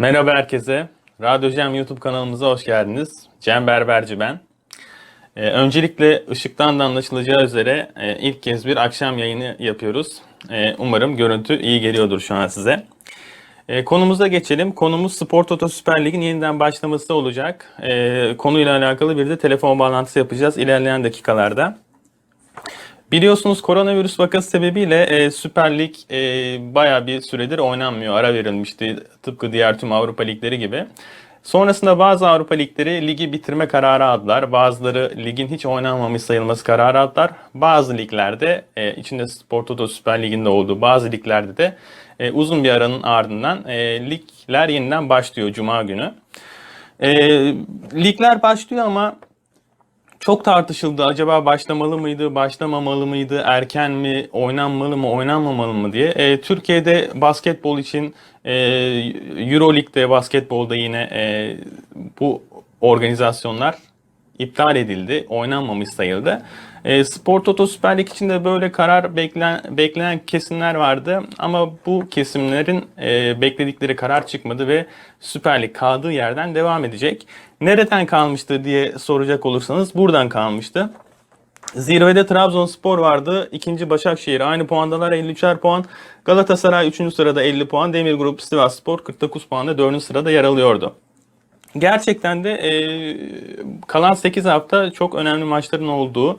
Merhaba herkese. Radyo Cem YouTube kanalımıza hoş geldiniz. Cem Berberci ben. Ee, öncelikle ışıktan da anlaşılacağı üzere e, ilk kez bir akşam yayını yapıyoruz. Ee, umarım görüntü iyi geliyordur şu an size. Ee, konumuza geçelim. Konumuz Spor Toto Süper Lig'in yeniden başlaması olacak. Ee, konuyla alakalı bir de telefon bağlantısı yapacağız ilerleyen dakikalarda. Biliyorsunuz koronavirüs vakası sebebiyle e, Süper Lig e, bayağı bir süredir oynanmıyor. Ara verilmişti tıpkı diğer tüm Avrupa ligleri gibi. Sonrasında bazı Avrupa ligleri ligi bitirme kararı aldılar. Bazıları ligin hiç oynanmamış sayılması kararı aldılar. Bazı liglerde e, içinde Spor Toto Süper Ligi'nde olduğu bazı liglerde de e, uzun bir aranın ardından e, ligler yeniden başlıyor Cuma günü. E, ligler başlıyor ama çok tartışıldı. Acaba başlamalı mıydı, başlamamalı mıydı, erken mi, oynanmalı mı, oynanmamalı mı diye. E, Türkiye'de basketbol için e, Euroleague'de, basketbolda yine e, bu organizasyonlar iptal edildi. Oynanmamış sayıldı. E, Spor Toto Süper Lig için de böyle karar beklen, beklenen kesimler vardı. Ama bu kesimlerin e, bekledikleri karar çıkmadı ve Süper Lig kaldığı yerden devam edecek. Nereden kalmıştı diye soracak olursanız buradan kalmıştı. Zirvede Trabzonspor vardı. İkinci Başakşehir aynı puandalar 53'er puan. Galatasaray 3. sırada 50 puan. Demir Grup Sivasspor 49 puanla 4. sırada yer alıyordu. Gerçekten de e, kalan 8 hafta çok önemli maçların olduğu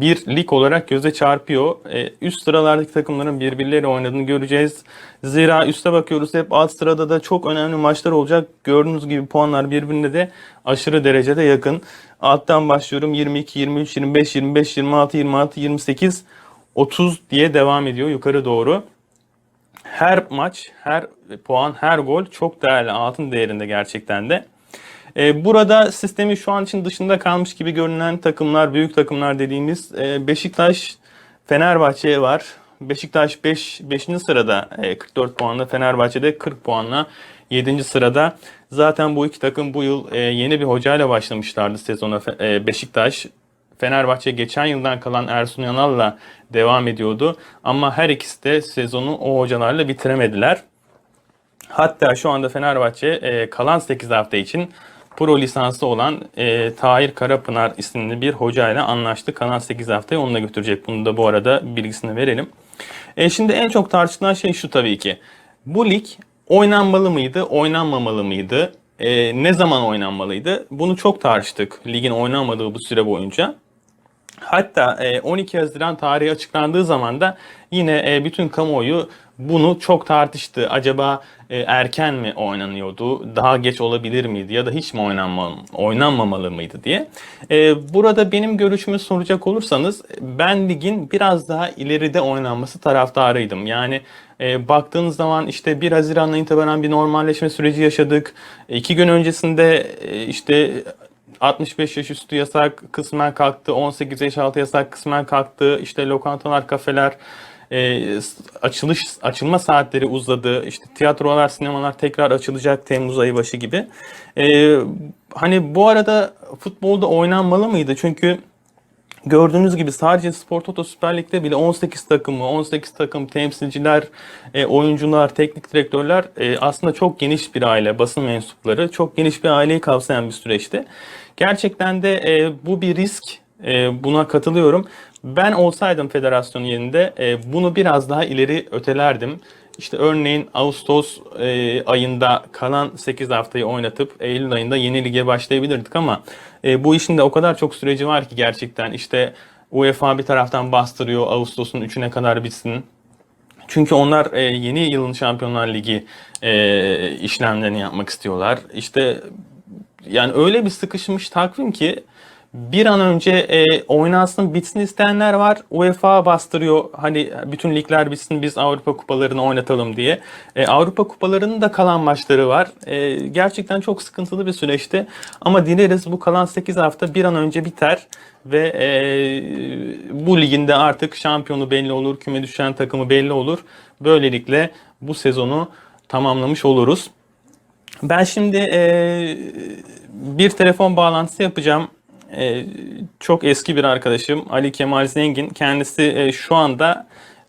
bir lig olarak göze çarpıyor. E, üst sıralardaki takımların birbirleriyle oynadığını göreceğiz. Zira üste bakıyoruz hep alt sırada da çok önemli maçlar olacak. Gördüğünüz gibi puanlar birbirine de aşırı derecede yakın. Alttan başlıyorum 22, 23, 25, 25, 26, 26, 28, 30 diye devam ediyor yukarı doğru her maç, her puan, her gol çok değerli altın değerinde gerçekten de. Ee, burada sistemi şu an için dışında kalmış gibi görünen takımlar, büyük takımlar dediğimiz e, Beşiktaş, Fenerbahçe var. Beşiktaş 5. 5. sırada e, 44 puanla, Fenerbahçe'de 40 puanla 7. sırada. Zaten bu iki takım bu yıl e, yeni bir hocayla başlamışlardı sezona. E, Beşiktaş Fenerbahçe geçen yıldan kalan Ersun Yanal'la devam ediyordu. Ama her ikisi de sezonu o hocalarla bitiremediler. Hatta şu anda Fenerbahçe e, kalan 8 hafta için pro lisansı olan e, Tahir Karapınar isimli bir hocayla anlaştı. Kalan 8 haftayı onunla götürecek. Bunu da bu arada bilgisini verelim. E, şimdi en çok tartışılan şey şu tabii ki. Bu lig oynanmalı mıydı, oynanmamalı mıydı? E, ne zaman oynanmalıydı? Bunu çok tartıştık ligin oynanmadığı bu süre boyunca. Hatta 12 Haziran tarihi açıklandığı zaman da yine e, bütün kamuoyu bunu çok tartıştı. Acaba e, erken mi oynanıyordu, daha geç olabilir miydi ya da hiç mi oynanma, oynanmamalı mıydı diye. E, burada benim görüşümü soracak olursanız ben ligin biraz daha ileride oynanması taraftarıydım. Yani baktığınız zaman işte 1 Haziran'la itibaren bir normalleşme süreci yaşadık. İki gün öncesinde işte 65 yaş üstü yasak kısmen kalktı. 18 yaş altı yasak kısmen kalktı. İşte lokantalar, kafeler e, açılış açılma saatleri uzadı. İşte tiyatrolar, sinemalar tekrar açılacak Temmuz ayı başı gibi. E, hani bu arada futbolda oynanmalı mıydı? Çünkü Gördüğünüz gibi sadece Spor Toto Süper Lig'de bile 18 takımı, 18 takım temsilciler, e, oyuncular, teknik direktörler e, aslında çok geniş bir aile, basın mensupları çok geniş bir aileyi kapsayan bir süreçti. Gerçekten de e, bu bir risk, e, buna katılıyorum. Ben olsaydım federasyon yerinde e, bunu biraz daha ileri ötelerdim. İşte örneğin Ağustos e, ayında kalan 8 haftayı oynatıp Eylül ayında yeni lige başlayabilirdik ama e, bu işin de o kadar çok süreci var ki gerçekten işte UEFA bir taraftan bastırıyor Ağustos'un 3'üne kadar bitsin. Çünkü onlar e, yeni yılın Şampiyonlar Ligi e, işlemlerini yapmak istiyorlar. İşte yani öyle bir sıkışmış takvim ki bir an önce e, oynansın bitsin isteyenler var. UEFA bastırıyor hani bütün ligler bitsin biz Avrupa kupalarını oynatalım diye. E, Avrupa kupalarının da kalan maçları var. E, gerçekten çok sıkıntılı bir süreçti. Ama dileriz bu kalan 8 hafta bir an önce biter ve e, bu liginde artık şampiyonu belli olur, küme düşen takımı belli olur. Böylelikle bu sezonu tamamlamış oluruz. Ben şimdi e, bir telefon bağlantısı yapacağım e, çok eski bir arkadaşım Ali Kemal Zengin. Kendisi e, şu anda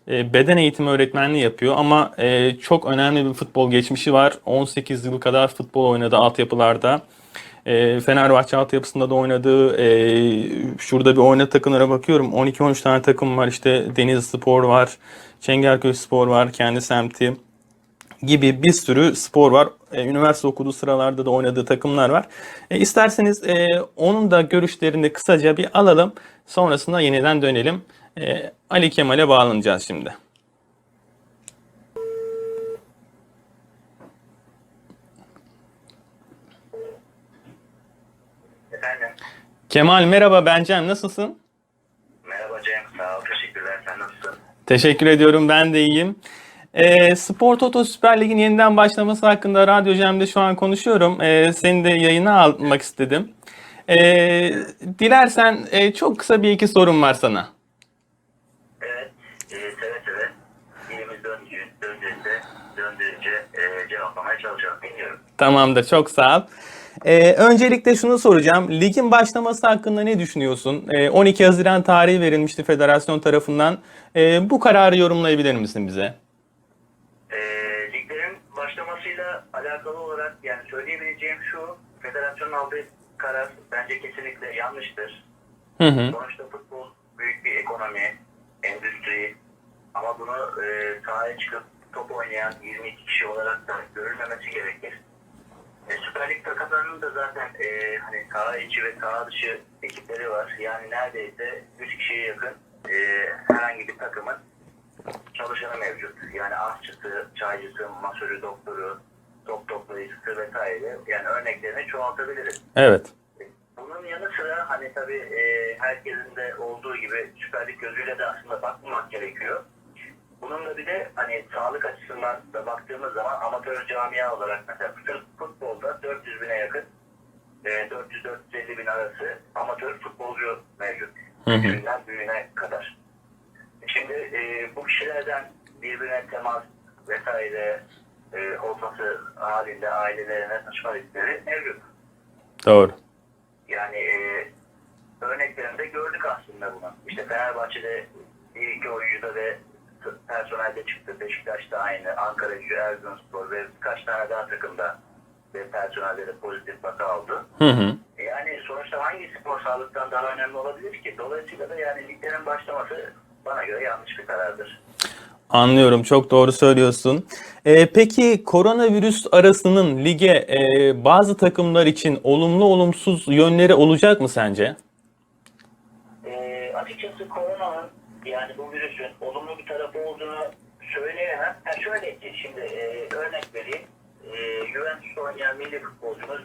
e, beden eğitimi öğretmenliği yapıyor ama e, çok önemli bir futbol geçmişi var. 18 yıl kadar futbol oynadı altyapılarda. E, Fenerbahçe altyapısında da oynadı. E, şurada bir oyna takımlara bakıyorum. 12-13 tane takım var. İşte Denizli Spor var. Çengelköy Spor var. Kendi semti gibi bir sürü spor var. E, üniversite okuduğu sıralarda da oynadığı takımlar var. E, isterseniz e, onun da görüşlerini kısaca bir alalım. Sonrasında yeniden dönelim. E, Ali Kemal'e bağlanacağız şimdi. Efendim. Kemal merhaba ben Cem nasılsın? Merhaba Cem. Sağ ol. Teşekkürler. Sen nasılsın? Teşekkür ediyorum ben de iyiyim. E, Spor Toto Süper Lig'in yeniden başlaması hakkında Radyo Cem'de şu an konuşuyorum. E, seni de yayına almak istedim. E, dilersen e, çok kısa bir iki sorum var sana. Evet. E, seve seve. Dilimiz döndüğünce, e, cevaplamaya çalışalım. Dinliyorum. Tamamdır, çok sağ ol. Ee, öncelikle şunu soracağım. Ligin başlaması hakkında ne düşünüyorsun? Ee, 12 Haziran tarihi verilmişti federasyon tarafından. Ee, bu kararı yorumlayabilir misin bize? E, liglerin başlamasıyla alakalı olarak yani söyleyebileceğim şu. Federasyonun aldığı karar bence kesinlikle yanlıştır. Hı hı. Sonuçta futbol büyük bir ekonomi, endüstri ama bunu e, sahaya çıkıp top oynayan 22 kişi olarak da görülmemesi gerekir. E, Süper Lig takımlarının da zaten e, hani saha içi ve saha dışı ekipleri var. Yani neredeyse 100 kişiye yakın e, herhangi bir takımın çalışanı mevcut. Yani aşçısı, çaycısı, masörü, doktoru, top toplayıcısı vesaire. Yani örneklerini çoğaltabiliriz. Evet. Bunun yanı sıra hani tabii e, herkesin de olduğu gibi Süper Lig gözüyle de aslında bakmamak gerekiyor. Bunun da bir de hani sağlık açısından da baktığımız zaman amatör camia olarak mesela sırf futbolda 400 bine yakın e, 400-450 bin arası amatör futbolcu mevcut. Küçüğünden büyüğüne kadar. Şimdi e, bu kişilerden birbirine temas vesaire e, olması halinde ailelerine taşıma riskleri mevcut. Doğru. Yani e, örneklerinde gördük aslında bunu. İşte Fenerbahçe'de bir iki oyuncuda ve personelde çıktı. Beşiktaş'ta aynı. Ankara Gücü, Erzurumspor ve birkaç tane daha takımda ve personelde de pozitif vaka aldı. Hı hı. E, Yani sonuçta hangi spor sağlıktan daha önemli olabilir ki? Dolayısıyla da yani liglerin başlaması bana göre yanlış bir karardır. Anlıyorum, çok doğru söylüyorsun. Ee, peki koronavirüs arasının lige e, bazı takımlar için olumlu olumsuz yönleri olacak mı sence? E, açıkçası koronanın yani bu virüsün olumlu bir tarafı olduğunu söyleyemem. Ha şöyle ki şimdi e, örnek vereyim. E, Juventus'ta oynayan milli futbolcumuz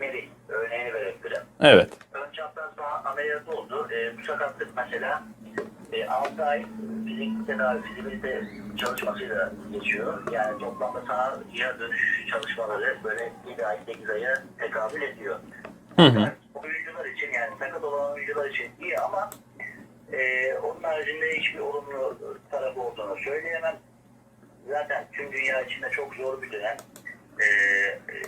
Melih örneğini verebilirim. Evet. Ön çapraz bağ ameliyatı oldu. E, bu sakatlık mesela e, 6 ay fizik tedavi, fizibilite çalışmasıyla geçiyor. Yani toplamda sahaya dönüş çalışmaları böyle 7 ay, 8 aya tekabül ediyor. Hı hı. Oyuncular için yani sakat olan oyuncular için iyi ama e, onun haricinde hiçbir olumlu tarafı olduğunu söyleyemem. Zaten tüm dünya içinde çok zor bir dönem. E,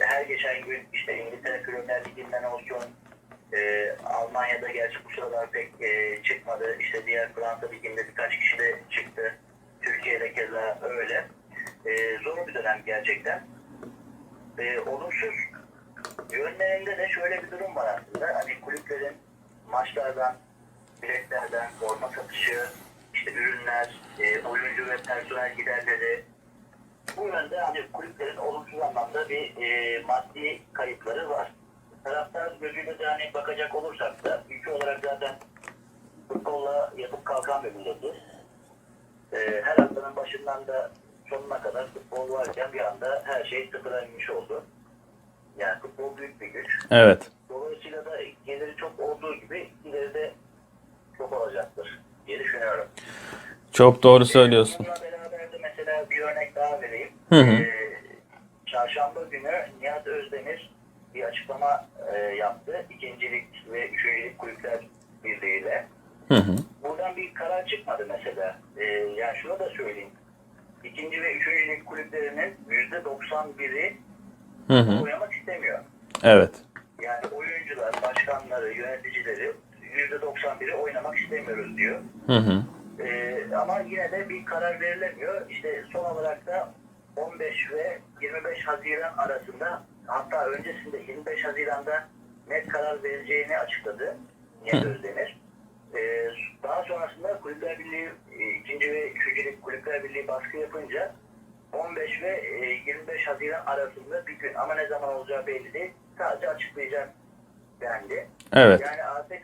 her geçen gün işte İngiltere Premier Ligi'nden olsun, e, Almanya'da gerçi bu sıralar pek e, çıkmadı. İşte diğer Fransa Ligi'nde birkaç kişi de çıktı. Türkiye'de keza öyle. E, zor bir dönem gerçekten. E, olumsuz yönlerinde de şöyle bir durum var aslında. Hani kulüplerin maçlardan, biletlerden, forma satışı, işte ürünler, e, oyuncu ve personel giderleri bu yönde hani kulüplerin olumsuz anlamda bir e, maddi kayıpları var. Taraftar gözüyle de hani bakacak olursak da ülke olarak zaten futbolla yatıp kalkan bir milletiz. E, her haftanın başından da sonuna kadar futbol varken bir anda her şey sıfıra inmiş oldu. Yani futbol büyük bir güç. Evet. Dolayısıyla da geliri çok olduğu gibi gideri de çok olacaktır diye düşünüyorum. Çok doğru söylüyorsun. Bununla beraber de mesela bir örnek daha vereyim. Hı hı. Ee, çarşamba günü Nihat Özdemir bir açıklama e, yaptı. İkincilik ve üçüncülük kulüpler birliğiyle. Hı hı. Buradan bir karar çıkmadı mesela. Ee, yani şunu da söyleyeyim. İkinci ve üçüncü lig kulüplerinin yüzde 91'i Hı hı. oynamak istemiyor. Evet. Yani oyuncular, başkanları, yöneticileri %91'i oynamak istemiyoruz diyor. Hı hı. Ee, ama yine de bir karar verilemiyor. İşte son olarak da 15 ve 25 Haziran arasında hatta öncesinde 25 Haziran'da net karar vereceğini açıkladı Nihat Özdemir. Ee, daha sonrasında Kulüpler Birliği, e, ikinci ve üçüncü lig Kulüpler Birliği baskı yapınca 15 ve e, 25 Haziran arasında bir gün ama ne zaman olacağı belli değil. Sadece açıklayacak dendi. Evet. Yani artık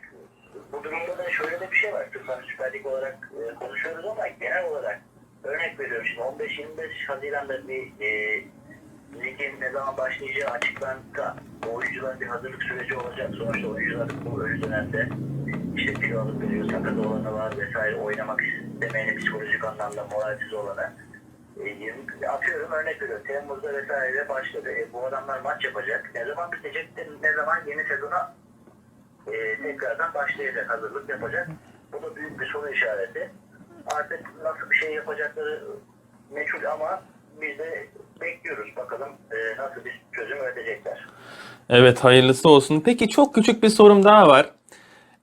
bu durumda da şöyle de bir şey var. Hani Süper Lig olarak e, konuşuyoruz ama genel olarak örnek veriyorum şimdi 15-25 Haziran'da bir e, ligin ne zaman başlayacağı açıklansa oyuncuların bir hazırlık süreci olacak. Sonuçta oyuncular bu ölü dönemde işte kilo alıp veriyor, sakat olanı var vesaire oynamak istemeyeni psikolojik anlamda moralsiz olanı. E, atıyorum örnek veriyorum. Temmuz'da vesaire başladı. E, bu adamlar maç yapacak. Ne zaman bitecek ne zaman yeni sezona e, tekrardan başlayacak, hazırlık yapacak. Bu da büyük bir soru işareti. Artık nasıl bir şey yapacakları meçhul ama biz de bekliyoruz bakalım e, nasıl bir çözüm üretecekler. Evet hayırlısı olsun. Peki çok küçük bir sorum daha var.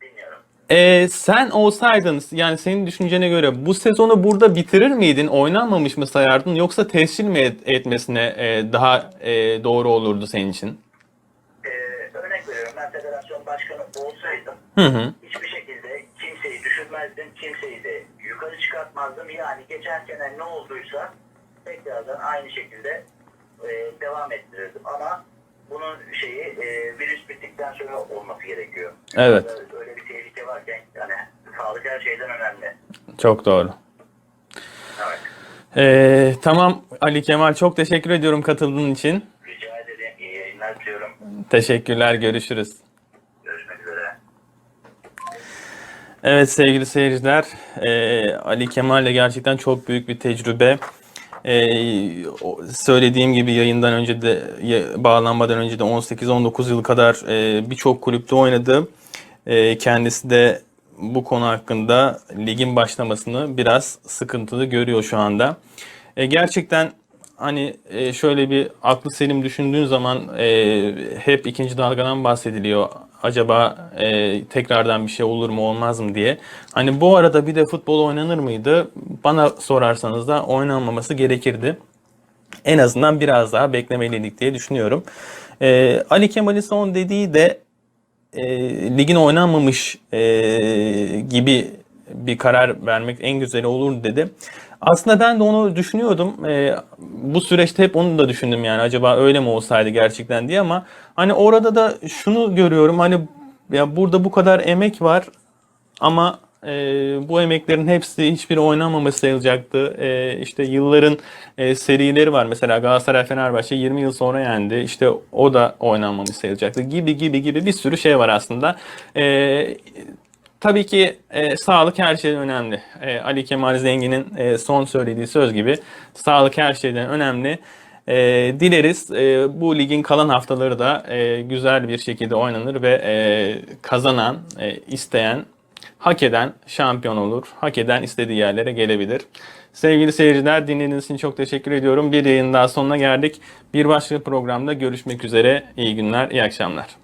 Bilmiyorum. Ee, sen olsaydın yani senin düşüncene göre bu sezonu burada bitirir miydin? Oynanmamış mı sayardın yoksa tescil mi et- etmesine e, daha e, doğru olurdu senin için? E, örnek veriyorum ben federasyon başkanı olsaydım Hı hı. hiçbir şekilde kimseyi düşürmezdim, kimseyi de yukarı çıkartmazdım. Yani geçen sene ne olduysa tekrardan aynı şekilde e, devam ettirirdim. Ama bunun şeyi e, virüs bittikten sonra olması gerekiyor. Evet. Öyle, öyle bir tehlike varken yani sağlık her şeyden önemli. Çok doğru. Evet. Ee, tamam Ali Kemal çok teşekkür ediyorum katıldığın için. Rica ederim. İyi yayınlar diliyorum. Teşekkürler görüşürüz. Görüşmek üzere. Evet sevgili seyirciler, eee, Ali Kemal ile gerçekten çok büyük bir tecrübe. O- söylediğim gibi yayından önce de bağlanmadan önce de 18-19 yıl kadar eee, birçok kulüpte oynadı. Eee, kendisi de bu konu hakkında ligin başlamasını biraz sıkıntılı görüyor şu anda. E, gerçekten hani e, şöyle bir aklı selim düşündüğün zaman e, hep ikinci dalgadan bahsediliyor. Acaba e, tekrardan bir şey olur mu olmaz mı diye. Hani bu arada bir de futbol oynanır mıydı? Bana sorarsanız da oynanmaması gerekirdi. En azından biraz daha beklemeliydik diye düşünüyorum. E, Ali Kemal'in son dediği de e, ligin oynanmamış e, gibi bir karar vermek en güzeli olur dedi. Aslında ben de onu düşünüyordum. E, bu süreçte hep onu da düşündüm yani acaba öyle mi olsaydı gerçekten diye ama hani orada da şunu görüyorum hani ya burada bu kadar emek var ama e, bu emeklerin hepsi hiçbiri oynanmaması sayılacaktı. E, işte yılların e, serileri var. Mesela Galatasaray Fenerbahçe 20 yıl sonra yendi. İşte o da oynanmamış sayılacaktı. Gibi gibi gibi bir sürü şey var aslında. E, tabii ki e, sağlık her şeyden önemli. E, Ali Kemal Zengin'in e, son söylediği söz gibi sağlık her şeyden önemli. E, dileriz e, bu ligin kalan haftaları da e, güzel bir şekilde oynanır ve e, kazanan, e, isteyen, hak eden şampiyon olur. Hak eden istediği yerlere gelebilir. Sevgili seyirciler dinlediğiniz için çok teşekkür ediyorum. Bir yayın daha sonuna geldik. Bir başka programda görüşmek üzere. İyi günler, iyi akşamlar.